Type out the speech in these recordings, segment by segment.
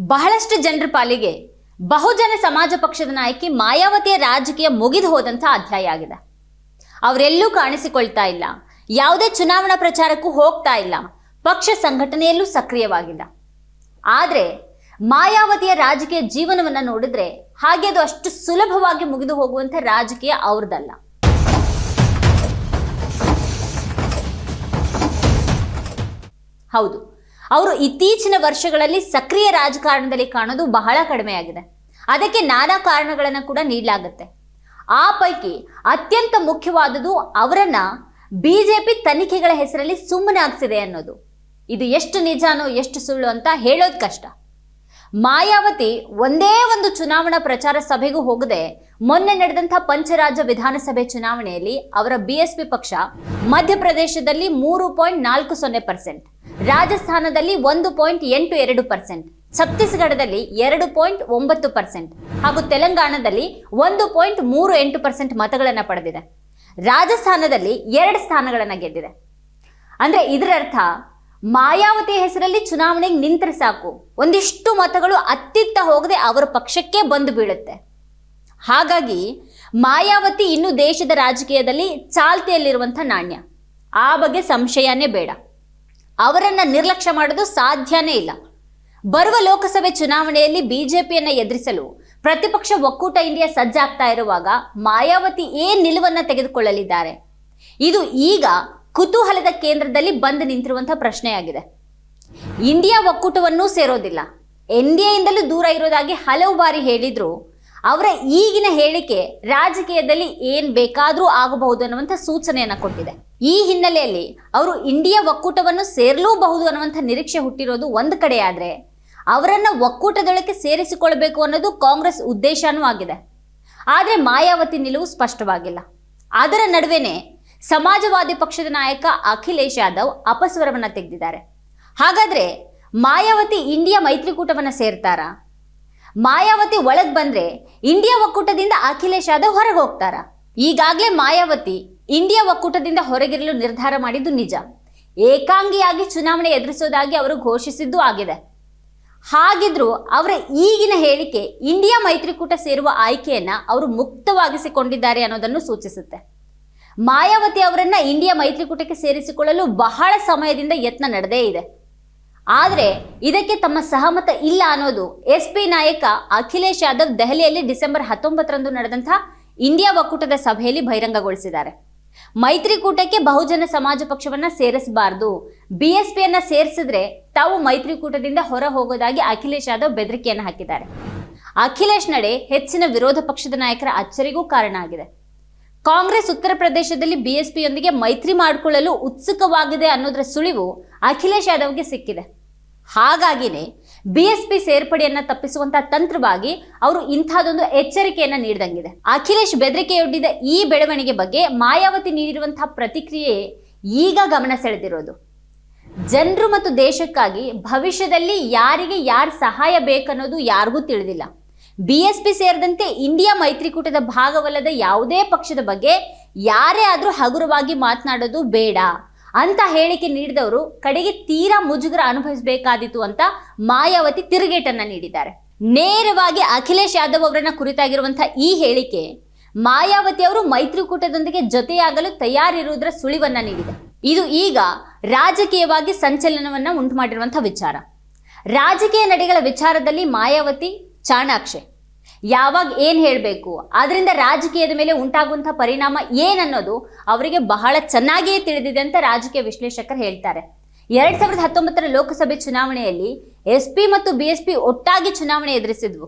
ಬಹಳಷ್ಟು ಜನರ ಪಾಲಿಗೆ ಬಹುಜನ ಸಮಾಜ ಪಕ್ಷದ ನಾಯಕಿ ಮಾಯಾವತಿಯ ರಾಜಕೀಯ ಮುಗಿದು ಹೋದಂಥ ಅಧ್ಯಾಯ ಆಗಿದೆ. ಅವರೆಲ್ಲೂ ಕಾಣಿಸಿಕೊಳ್ತಾ ಇಲ್ಲ. ಯಾವುದೇ ಚುನಾವಣಾ ಪ್ರಚಾರಕ್ಕೂ ಹೋಗ್ತಾ ಇಲ್ಲ. ಪಕ್ಷ ಸಂಘಟನೆಯಲ್ಲೂ ಸಕ್ರಿಯವಾಗಿಲ್ಲ. ಆದರೆ ಮಾಯಾವತಿಯ ರಾಜಕೀಯ ಜೀವನವನ್ನ ನೋಡಿದ್ರೆ ಹಾಗೆ ಅದು ಅಷ್ಟು ಸುಲಭವಾಗಿ ಮುಗಿದು ಹೋಗುವಂಥ ರಾಜಕೀಯ ಅವ್ರದ್ದಲ್ಲ ಹೌದು. ಅವರು ಇತ್ತೀಚಿನ ವರ್ಷಗಳಲ್ಲಿ ಸಕ್ರಿಯ ರಾಜಕಾರಣದಲ್ಲಿ ಕಾಣೋದು ಬಹಳ ಕಡಿಮೆಯಾಗಿದೆ. ಅದಕ್ಕೆ ನಾನಾ ಕಾರಣಗಳನ್ನು ಕೂಡ ನೀಡಲಾಗುತ್ತೆ. ಆ ಪೈಕಿ ಅತ್ಯಂತ ಮುಖ್ಯವಾದುದು ಅವರನ್ನ ಬಿಜೆಪಿ ತನಿಖೆಗಳ ಹೆಸರಲ್ಲಿ ಸುಮ್ಮನೆ ಆಗ್ಸಿದೆ ಅನ್ನೋದು. ಇದು ಎಷ್ಟು ನಿಜಾನೋ ಎಷ್ಟು ಸುಳ್ಳು ಅಂತ ಹೇಳೋದು ಕಷ್ಟ. ಮಾಯಾವತಿ ಒಂದೇ ಒಂದು ಚುನಾವಣಾ ಪ್ರಚಾರ ಸಭೆಗೂ ಹೋಗದೆ ಮೊನ್ನೆ ನಡೆದಂತಹ ಪಂಚರಾಜ್ಯ ವಿಧಾನಸಭೆ ಚುನಾವಣೆಯಲ್ಲಿ ಅವರ ಬಿಎಸ್ಪಿ ಪಕ್ಷ ಮಧ್ಯಪ್ರದೇಶದಲ್ಲಿ ಮೂರು ಪಾಯಿಂಟ್ ನಾಲ್ಕು ಸೊನ್ನೆ ಪರ್ಸೆಂಟ್, ರಾಜಸ್ಥಾನದಲ್ಲಿ ಒಂದು ಪಾಯಿಂಟ್ ಎಂಟು ಎರಡು ಪರ್ಸೆಂಟ್, ಛತ್ತೀಸ್ಗಢದಲ್ಲಿ ಎರಡು ಪಾಯಿಂಟ್ ಒಂಬತ್ತು ಪರ್ಸೆಂಟ್ ಹಾಗೂ ತೆಲಂಗಾಣದಲ್ಲಿ ಒಂದು ಪಾಯಿಂಟ್ ಮೂರು ಎಂಟು ಪರ್ಸೆಂಟ್ ಮತಗಳನ್ನು ಪಡೆದಿದೆ. ರಾಜಸ್ಥಾನದಲ್ಲಿ ಎರಡು ಸ್ಥಾನಗಳನ್ನು ಗೆದ್ದಿದೆ. ಅಂದ್ರೆ ಇದರರ್ಥ ಮಾಯಾವತಿ ಹೆಸರಲ್ಲಿ ಚುನಾವಣೆಗೆ ನಿಂತರೆ ಸಾಕು. ಒಂದಿಷ್ಟು ಮತಗಳು ಅತ್ತಿತ್ತ ಹೋಗದೆ ಅವರ ಪಕ್ಷಕ್ಕೆ ಬಂದು ಬೀಳುತ್ತೆ. ಹಾಗಾಗಿ ಮಾಯಾವತಿ ಇನ್ನು ದೇಶದ ರಾಜಕೀಯದಲ್ಲಿ ಚಾಲ್ತಿಯಲ್ಲಿರುವಂಥ ನಾಣ್ಯ. ಆ ಬಗ್ಗೆ ಸಂಶಯನೇ ಬೇಡ. ಅವರನ್ನು ನಿರ್ಲಕ್ಷ್ಯ ಮಾಡೋದು ಸಾಧ್ಯನೇ ಇಲ್ಲ. ಬರುವ ಲೋಕಸಭೆ ಚುನಾವಣೆಯಲ್ಲಿ ಬಿಜೆಪಿಯನ್ನು ಎದುರಿಸಲು ಪ್ರತಿಪಕ್ಷ ಒಕ್ಕೂಟ ಇಂಡಿಯಾ ಸಜ್ಜಾಗ್ತಾ ಇರುವಾಗ ಮಾಯಾವತಿ ಏನು ನಿಲುವನ್ನು ತೆಗೆದುಕೊಳ್ಳಲಿದ್ದಾರೆ? ಇದು ಈಗ ಕುತೂಹಲದ ಕೇಂದ್ರದಲ್ಲಿ ಬಂದು ನಿಂತಿರುವಂತಹ ಪ್ರಶ್ನೆಯಾಗಿದೆ. ಇಂಡಿಯಾ ಒಕ್ಕೂಟವನ್ನು ಸೇರೋದಿಲ್ಲ. ಎನ್ ಡಿ ಎಯಿಂದಲೂ ದೂರ ಇರೋದಾಗಿ ಹಲವು ಬಾರಿ ಹೇಳಿದ್ರು. ಅವರ ಈಗಿನ ಹೇಳಿಕೆ ರಾಜಕೀಯದಲ್ಲಿ ಏನ್ ಬೇಕಾದರೂ ಆಗಬಹುದು ಅನ್ನುವಂಥ ಸೂಚನೆಯನ್ನ ಕೊಟ್ಟಿದೆ. ಈ ಹಿನ್ನೆಲೆಯಲ್ಲಿ ಅವರು ಇಂಡಿಯಾ ಒಕ್ಕೂಟವನ್ನು ಸೇರಲೂಬಹುದು ಅನ್ನುವಂಥ ನಿರೀಕ್ಷೆ ಹುಟ್ಟಿರೋದು ಒಂದು ಕಡೆ ಆದ್ರೆ ಅವರನ್ನ ಒಕ್ಕೂಟದೊಳಕ್ಕೆ ಸೇರಿಸಿಕೊಳ್ಳಬೇಕು ಅನ್ನೋದು ಕಾಂಗ್ರೆಸ್ ಉದ್ದೇಶನೂ ಆಗಿದೆ. ಆದರೆ ಮಾಯಾವತಿ ನಿಲುವು ಸ್ಪಷ್ಟವಾಗಿಲ್ಲ. ಅದರ ನಡುವೆನೆ ಸಮಾಜವಾದಿ ಪಕ್ಷದ ನಾಯಕ ಅಖಿಲೇಶ್ ಯಾದವ್ ಅಪಸ್ವರವನ್ನ ತೆಗೆದಿದ್ದಾರೆ. ಹಾಗಾದ್ರೆ ಮಾಯಾವತಿ ಇಂಡಿಯಾ ಮೈತ್ರಿಕೂಟವನ್ನ ಸೇರ್ತಾರಾ? ಮಾಯಾವತಿ ಒಳಗೆ ಬಂದ್ರೆ ಇಂಡಿಯಾ ಒಕ್ಕೂಟದಿಂದ ಅಖಿಲೇಶ್ ಯಾದವ್ ಹೊರಗೆ ಹೋಗ್ತಾರ? ಈಗಾಗಲೇ ಮಾಯಾವತಿ ಇಂಡಿಯಾ ಒಕ್ಕೂಟದಿಂದ ಹೊರಗಿರಲು ನಿರ್ಧಾರ ಮಾಡಿದ್ದು ನಿಜ. ಏಕಾಂಗಿಯಾಗಿ ಚುನಾವಣೆ ಎದುರಿಸೋದಾಗಿ ಅವರು ಘೋಷಿಸಿದ್ದು ಆಗಿದೆ. ಹಾಗಿದ್ರು ಅವರ ಈಗಿನ ಹೇಳಿಕೆ ಇಂಡಿಯಾ ಮೈತ್ರಿಕೂಟ ಸೇರುವ ಆಯ್ಕೆಯನ್ನ ಅವರು ಮುಕ್ತವಾಗಿಸಿಕೊಂಡಿದ್ದಾರೆ ಅನ್ನೋದನ್ನು ಸೂಚಿಸುತ್ತೆ. ಮಾಯಾವತಿ ಅವರನ್ನ ಇಂಡಿಯಾ ಮೈತ್ರಿಕೂಟಕ್ಕೆ ಸೇರಿಸಿಕೊಳ್ಳಲು ಬಹಳ ಸಮಯದಿಂದ ಯತ್ನ ನಡೆದೇ ಇದೆ. ಆದರೆ ಇದಕ್ಕೆ ತಮ್ಮ ಸಹಮತ ಇಲ್ಲ ಅನ್ನೋದು ಎಸ್ ಪಿ ನಾಯಕ ಅಖಿಲೇಶ್ ಯಾದವ್ ದೆಹಲಿಯಲ್ಲಿ ಡಿಸೆಂಬರ್ ಹತ್ತೊಂಬತ್ತರಂದು ನಡೆದಂತಹ ಇಂಡಿಯಾ ಒಕ್ಕೂಟದ ಸಭೆಯಲ್ಲಿ ಬಹಿರಂಗಗೊಳಿಸಿದ್ದಾರೆ. ಮೈತ್ರಿಕೂಟಕ್ಕೆ ಬಹುಜನ ಸಮಾಜ ಪಕ್ಷವನ್ನ ಸೇರಿಸಬಾರದು. ಪಿಯನ್ನ ಸೇರಿಸಿದ್ರೆ ತಾವು ಮೈತ್ರಿಕೂಟದಿಂದ ಹೊರ ಹೋಗೋದಾಗಿ ಅಖಿಲೇಶ್ ಯಾದವ್ ಬೆದರಿಕೆಯನ್ನು ಹಾಕಿದ್ದಾರೆ. ಅಖಿಲೇಶ್ ನಡೆ ಹೆಚ್ಚಿನ ವಿರೋಧ ಪಕ್ಷದ ನಾಯಕರ ಅಚ್ಚರಿಗೂ ಕಾರಣ ಆಗಿದೆ. ಕಾಂಗ್ರೆಸ್ ಉತ್ತರ ಪ್ರದೇಶದಲ್ಲಿ ಬಿಎಸ್ಪಿಯೊಂದಿಗೆ ಮೈತ್ರಿ ಮಾಡಿಕೊಳ್ಳಲು ಉತ್ಸುಕವಾಗಿದೆ ಅನ್ನೋದರ ಸುಳಿವು ಅಖಿಲೇಶ್ ಯಾದವ್ಗೆ ಸಿಕ್ಕಿದೆ. ಹಾಗಾಗಿನೇ ಬಿಎಸ್ಪಿ ಸೇರ್ಪಡೆಯನ್ನ ತಪ್ಪಿಸುವಂತಹ ತಂತ್ರವಾಗಿ ಅವರು ಇಂಥದೊಂದು ಎಚ್ಚರಿಕೆಯನ್ನ ನೀಡಿದಂಗಿದೆ. ಅಖಿಲೇಶ್ ಬೆದರಿಕೆಯೊಡ್ಡಿದ ಈ ಬೆಳವಣಿಗೆ ಬಗ್ಗೆ ಮಾಯಾವತಿ ನೀಡಿರುವಂತಹ ಪ್ರತಿಕ್ರಿಯೆ ಈಗ ಗಮನ ಸೆಳೆದಿರೋದು. ಜನರು ಮತ್ತು ದೇಶಕ್ಕಾಗಿ ಭವಿಷ್ಯದಲ್ಲಿ ಯಾರಿಗೆ ಯಾರ ಸಹಾಯ ಬೇಕನ್ನೋದು ಯಾರಿಗೂ ತಿಳಿದಿಲ್ಲ. ಬಿಎಸ್ಪಿ ಸೇರಿದಂತೆ ಇಂಡಿಯಾ ಮೈತ್ರಿಕೂಟದ ಭಾಗವಲ್ಲದ ಯಾವುದೇ ಪಕ್ಷದ ಬಗ್ಗೆ ಯಾರೇ ಆದರೂ ಹಗುರವಾಗಿ ಮಾತನಾಡೋದು ಬೇಡ. ಅಂತ ಹೇಳಿಕೆ ನೀಡಿದವರು ಕಡೆಗೆ ತೀರಾ ಮುಜುಗರ ಅನುಭವಿಸಬೇಕಾದೀತು ಅಂತ ಮಾಯಾವತಿ ತಿರುಗೇಟನ್ನ ನೀಡಿದ್ದಾರೆ. ನೇರವಾಗಿ ಅಖಿಲೇಶ್ ಯಾದವ್ ಅವರನ್ನ ಕುರಿತಾಗಿರುವಂತಹ ಈ ಹೇಳಿಕೆ ಮಾಯಾವತಿ ಅವರು ಮೈತ್ರಿಕೂಟದೊಂದಿಗೆ ಜೊತೆಯಾಗಲು ತಯಾರಿರುವುದರ ಸುಳಿವನ್ನ ನೀಡಿದೆ. ಇದು ಈಗ ರಾಜಕೀಯವಾಗಿ ಸಂಚಲನವನ್ನ ಉಂಟು ಮಾಡಿರುವಂತಹ ವಿಚಾರ. ರಾಜಕೀಯ ನಡೆಗಳ ವಿಚಾರದಲ್ಲಿ ಮಾಯಾವತಿ ಚಾಣಾಕ್ಷೆ. ಯಾವಾಗ ಏನು ಹೇಳಬೇಕು? ಅದರಿಂದ ರಾಜಕೀಯದ ಮೇಲೆ ಉಂಟಾಗುವಂಥ ಪರಿಣಾಮ ಏನನ್ನೋದು ಅವರಿಗೆ ಬಹಳ ಚೆನ್ನಾಗಿಯೇ ತಿಳಿದಿದೆ ಅಂತ ರಾಜಕೀಯ ವಿಶ್ಲೇಷಕರು ಹೇಳ್ತಾರೆ. ಎರಡ್ ಸಾವಿರದ ಹತ್ತೊಂಬತ್ತರ ಲೋಕಸಭೆ ಚುನಾವಣೆಯಲ್ಲಿ ಎಸ್ ಪಿ ಮತ್ತು ಬಿ ಎಸ್ ಪಿ ಒಟ್ಟಾಗಿ ಚುನಾವಣೆ ಎದುರಿಸಿದ್ವು.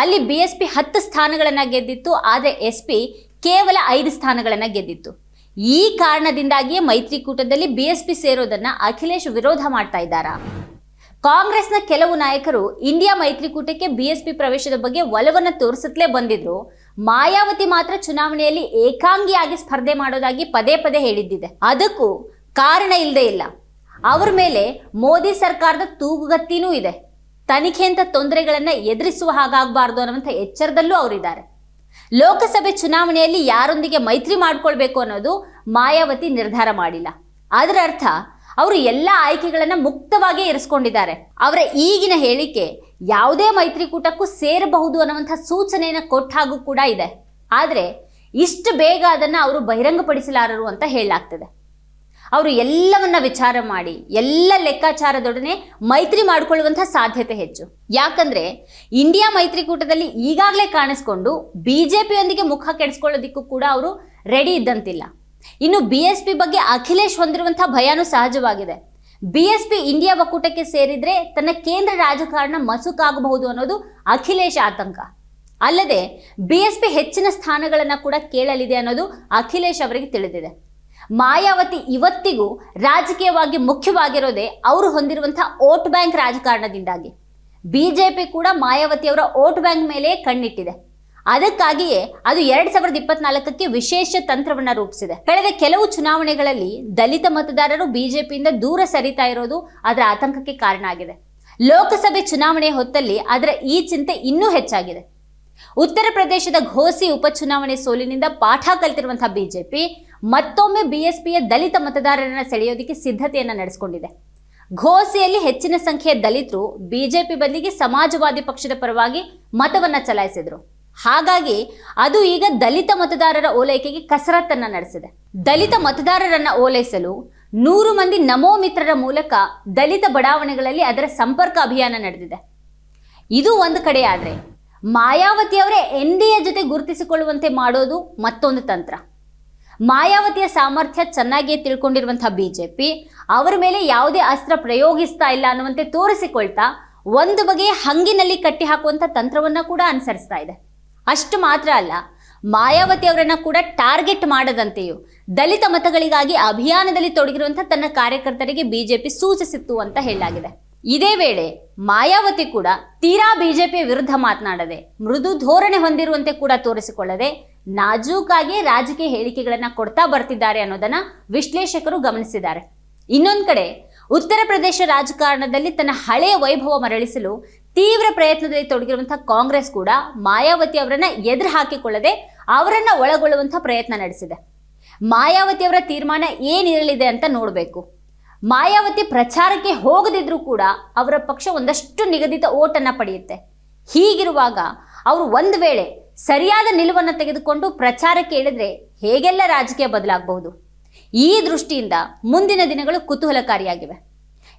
ಅಲ್ಲಿ ಬಿ ಎಸ್ ಪಿ ಹತ್ತು ಸ್ಥಾನಗಳನ್ನು ಗೆದ್ದಿತ್ತು, ಆದರೆ ಎಸ್ ಪಿ ಕೇವಲ ಐದು ಸ್ಥಾನಗಳನ್ನು ಗೆದ್ದಿತ್ತು. ಈ ಕಾರಣದಿಂದಾಗಿಯೇ ಮೈತ್ರಿಕೂಟದಲ್ಲಿ ಬಿ ಎಸ್ ಪಿ ಸೇರೋದನ್ನ ಅಖಿಲೇಶ್ ವಿರೋಧ ಮಾಡ್ತಾ ಇದ್ದಾರಾ? ಕಾಂಗ್ರೆಸ್ನ ಕೆಲವು ನಾಯಕರು ಇಂಡಿಯಾ ಮೈತ್ರಿಕೂಟಕ್ಕೆ ಬಿಎಸ್ಪಿ ಪ್ರವೇಶದ ಬಗ್ಗೆ ಒಲವನ್ನು ತೋರಿಸುತ್ತಲೇ ಬಂದಿದ್ರು. ಮಾಯಾವತಿ ಮಾತ್ರ ಚುನಾವಣೆಯಲ್ಲಿ ಏಕಾಂಗಿಯಾಗಿ ಸ್ಪರ್ಧೆ ಮಾಡೋದಾಗಿ ಪದೇ ಪದೇ ಹೇಳಿದ್ದಿದೆ. ಅದಕ್ಕೂ ಕಾರಣ ಇಲ್ಲದೆ ಇಲ್ಲ. ಅವ್ರ ಮೇಲೆ ಮೋದಿ ಸರ್ಕಾರದ ತೂಗುಗತ್ತಿನೂ ಇದೆ. ತನಿಖೆಯಂತ ತೊಂದರೆಗಳನ್ನ ಎದುರಿಸುವ ಹಾಗಾಗಬಾರ್ದು ಅನ್ನುವಂಥ ಎಚ್ಚರದಲ್ಲೂ ಅವರಿದ್ದಾರೆ. ಲೋಕಸಭೆ ಚುನಾವಣೆಯಲ್ಲಿ ಯಾರೊಂದಿಗೆ ಮೈತ್ರಿ ಮಾಡ್ಕೊಳ್ಬೇಕು ಅನ್ನೋದು ಮಾಯಾವತಿ ನಿರ್ಧಾರ ಮಾಡಿಲ್ಲ. ಅದರ ಅರ್ಥ ಅವರು ಎಲ್ಲ ಆಯ್ಕೆಗಳನ್ನ ಮುಕ್ತವಾಗಿ ಇರಿಸ್ಕೊಂಡಿದ್ದಾರೆ. ಅವರ ಈಗಿನ ಹೇಳಿಕೆ ಯಾವುದೇ ಮೈತ್ರಿಕೂಟಕ್ಕೂ ಸೇರಬಹುದು ಅನ್ನುವಂಥ ಸೂಚನೆಯನ್ನ ಕೊಟ್ಟ ಹಾಗೂ ಕೂಡ ಇದೆ. ಆದರೆ ಇಷ್ಟು ಬೇಗ ಅದನ್ನ ಅವರು ಬಹಿರಂಗಪಡಿಸಲಾರರು ಅಂತ ಹೇಳಲಾಗ್ತದೆ. ಅವರು ಎಲ್ಲವನ್ನ ವಿಚಾರ ಮಾಡಿ, ಎಲ್ಲ ಲೆಕ್ಕಾಚಾರದೊಡನೆ ಮೈತ್ರಿ ಮಾಡಿಕೊಳ್ಳುವಂಥ ಸಾಧ್ಯತೆ ಹೆಚ್ಚು. ಯಾಕಂದ್ರೆ ಇಂಡಿಯಾ ಮೈತ್ರಿಕೂಟದಲ್ಲಿ ಈಗಾಗಲೇ ಕಾಣಿಸ್ಕೊಂಡು ಬಿಜೆಪಿಯೊಂದಿಗೆ ಮುಖ ಕೆಡಿಸ್ಕೊಳ್ಳೋದಿಕ್ಕೂ ಕೂಡ ಅವರು ರೆಡಿ ಇದ್ದಂತಿಲ್ಲ. ಇನ್ನು ಬಿ ಎಸ್ ಪಿ ಬಗ್ಗೆ ಅಖಿಲೇಶ್ ಹೊಂದಿರುವಂತಹ ಭಯನೂ ಸಹಜವಾಗಿದೆ. ಬಿ ಎಸ್ ಪಿ ಇಂಡಿಯಾ ಒಕ್ಕೂಟಕ್ಕೆ ಸೇರಿದ್ರೆ ತನ್ನ ಕೇಂದ್ರ ರಾಜಕಾರಣ ಮಸುಕಾಗಬಹುದು ಅನ್ನೋದು ಅಖಿಲೇಶ್ ಆತಂಕ. ಅಲ್ಲದೆ ಬಿ ಎಸ್ ಪಿ ಹೆಚ್ಚಿನ ಸ್ಥಾನಗಳನ್ನು ಕೂಡ ಕೇಳಲಿದೆ ಅನ್ನೋದು ಅಖಿಲೇಶ್ ಅವರಿಗೆ ತಿಳಿದಿದೆ. ಮಾಯಾವತಿ ಇವತ್ತಿಗೂ ರಾಜಕೀಯವಾಗಿ ಮುಖ್ಯವಾಗಿರೋದೇ ಅವರು ಹೊಂದಿರುವಂಥ ವೋಟ್ ಬ್ಯಾಂಕ್ ರಾಜಕಾರಣದಿಂದಾಗಿ. ಬಿಜೆಪಿ ಕೂಡ ಮಾಯಾವತಿ ಅವರ ವೋಟ್ ಬ್ಯಾಂಕ್ ಮೇಲೆ ಕಣ್ಣಿಟ್ಟಿದೆ. ಅದಕ್ಕಾಗಿಯೇ ಅದು ಎರಡ್ ಸಾವಿರದ ಇಪ್ಪತ್ನಾಲ್ಕಕ್ಕೆ ವಿಶೇಷ ತಂತ್ರವನ್ನ ರೂಪಿಸಿದೆ. ಕಳೆದ ಕೆಲವು ಚುನಾವಣೆಗಳಲ್ಲಿ ದಲಿತ ಮತದಾರರು ಬಿಜೆಪಿಯಿಂದ ದೂರ ಸರಿತಾ ಇರೋದು ಅದರ ಆತಂಕಕ್ಕೆ ಕಾರಣ ಆಗಿದೆ. ಲೋಕಸಭೆ ಚುನಾವಣೆ ಹೊತ್ತಲ್ಲಿ ಅದರ ಈ ಚಿಂತೆ ಇನ್ನೂ ಹೆಚ್ಚಾಗಿದೆ. ಉತ್ತರ ಪ್ರದೇಶದ ಘೋಸಿ ಉಪಚುನಾವಣೆ ಸೋಲಿನಿಂದ ಪಾಠ ಕಲಿತಿರುವಂತಹ ಬಿಜೆಪಿ ಮತ್ತೊಮ್ಮೆ ಬಿಎಸ್ಪಿಯ ದಲಿತ ಮತದಾರರನ್ನ ಸೆಳೆಯೋದಕ್ಕೆ ಸಿದ್ಧತೆಯನ್ನ ನಡೆಸಿಕೊಂಡಿದೆ. ಘೋಸಿಯಲ್ಲಿ ಹೆಚ್ಚಿನ ಸಂಖ್ಯೆಯ ದಲಿತರು ಬಿಜೆಪಿ ಬದಲಿಗೆ ಸಮಾಜವಾದಿ ಪಕ್ಷದ ಪರವಾಗಿ ಮತವನ್ನ ಚಲಾಯಿಸಿದ್ರು. ಹಾಗಾಗಿ ಅದು ಈಗ ದಲಿತ ಮತದಾರರ ಓಲೈಕೆಗೆ ಕಸರತ್ತನ್ನು ನಡೆಸಿದೆ. ದಲಿತ ಮತದಾರರನ್ನ ಓಲೈಸಲು ನೂರು ಮಂದಿ ನಮೋ ಮಿತ್ರರ ಮೂಲಕ ದಲಿತ ಬಡಾವಣೆಗಳಲ್ಲಿ ಅದರ ಸಂಪರ್ಕ ಅಭಿಯಾನ ನಡೆದಿದೆ. ಇದು ಒಂದು ಕಡೆ ಆದರೆ ಮಾಯಾವತಿ ಅವರೇ ಎನ್ ಡಿ ಎ ಜೊತೆ ಗುರುತಿಸಿಕೊಳ್ಳುವಂತೆ ಮಾಡೋದು ಮತ್ತೊಂದು ತಂತ್ರ. ಮಾಯಾವತಿಯ ಸಾಮರ್ಥ್ಯ ಚೆನ್ನಾಗಿಯೇ ತಿಳ್ಕೊಂಡಿರುವಂತಹ ಬಿಜೆಪಿ ಅವರ ಮೇಲೆ ಯಾವುದೇ ಅಸ್ತ್ರ ಪ್ರಯೋಗಿಸ್ತಾ ಇಲ್ಲ ಅನ್ನುವಂತೆ ತೋರಿಸಿಕೊಳ್ತಾ ಒಂದು ಬಗೆಯ ಹಂಗಿನಲ್ಲಿ ಕಟ್ಟಿ ಹಾಕುವಂಥ ತಂತ್ರವನ್ನ ಕೂಡ ಅನುಸರಿಸ್ತಾ ಇದೆ. ಅಷ್ಟು ಮಾತ್ರ ಅಲ್ಲ, ಮಾಯಾವತಿ ಅವರನ್ನ ಕೂಡ ಟಾರ್ಗೆಟ್ ಮಾಡದಂತೆಯೂ, ದಲಿತ ಮತಗಳಿಗಾಗಿ ಅಭಿಯಾನದಲ್ಲಿ ತೊಡಗಿರುವಂತಹ ತನ್ನ ಕಾರ್ಯಕರ್ತರಿಗೆ ಬಿಜೆಪಿ ಸೂಚಿಸಿತ್ತು ಅಂತ ಹೇಳಲಾಗಿದೆ. ಇದೇ ವೇಳೆ ಮಾಯಾವತಿ ಕೂಡ ತೀರಾ ಬಿಜೆಪಿ ವಿರುದ್ಧ ಮಾತನಾಡದೆ, ಮೃದು ಧೋರಣೆ ಹೊಂದಿರುವಂತೆ ಕೂಡ ತೋರಿಸಿಕೊಳ್ಳದೆ ನಾಜೂಕಾಗಿ ರಾಜಕೀಯ ಹೇಳಿಕೆಗಳನ್ನ ಕೊಡ್ತಾ ಬರ್ತಿದ್ದಾರೆ ಅನ್ನೋದನ್ನ ವಿಶ್ಲೇಷಕರು ಗಮನಿಸಿದ್ದಾರೆ. ಇನ್ನೊಂದು ಕಡೆ, ಉತ್ತರ ಪ್ರದೇಶ ರಾಜಕಾರಣದಲ್ಲಿ ತನ್ನ ಹಳೆಯ ವೈಭವ ಮರಳಿಸಲು ತೀವ್ರ ಪ್ರಯತ್ನದಲ್ಲಿ ತೊಡಗಿರುವಂತಹ ಕಾಂಗ್ರೆಸ್ ಕೂಡ ಮಾಯಾವತಿ ಅವರನ್ನ ಎದುರು ಹಾಕಿಕೊಳ್ಳದೆ ಅವರನ್ನ ಒಳಗೊಳ್ಳುವಂತಹ ಪ್ರಯತ್ನ ನಡೆಸಿದೆ. ಮಾಯಾವತಿ ಅವರ ತೀರ್ಮಾನ ಏನಿರಲಿದೆ ಅಂತ ನೋಡಬೇಕು. ಮಾಯಾವತಿ ಪ್ರಚಾರಕ್ಕೆ ಹೋಗದಿದ್ರೂ ಕೂಡ ಅವರ ಪಕ್ಷ ಒಂದಷ್ಟು ನಿಗದಿತ ಓಟನ್ನ ಪಡೆಯುತ್ತೆ. ಹೀಗಿರುವಾಗ ಅವರು ಒಂದು ವೇಳೆ ಸರಿಯಾದ ನಿಲುವನ್ನು ತೆಗೆದುಕೊಂಡು ಪ್ರಚಾರಕ್ಕೆ ಇಳಿದ್ರೆ ಹೇಗೆಲ್ಲ ರಾಜಕೀಯ ಬದಲಾಗಬಹುದು? ಈ ದೃಷ್ಟಿಯಿಂದ ಮುಂದಿನ ದಿನಗಳು ಕುತೂಹಲಕಾರಿಯಾಗಿವೆ.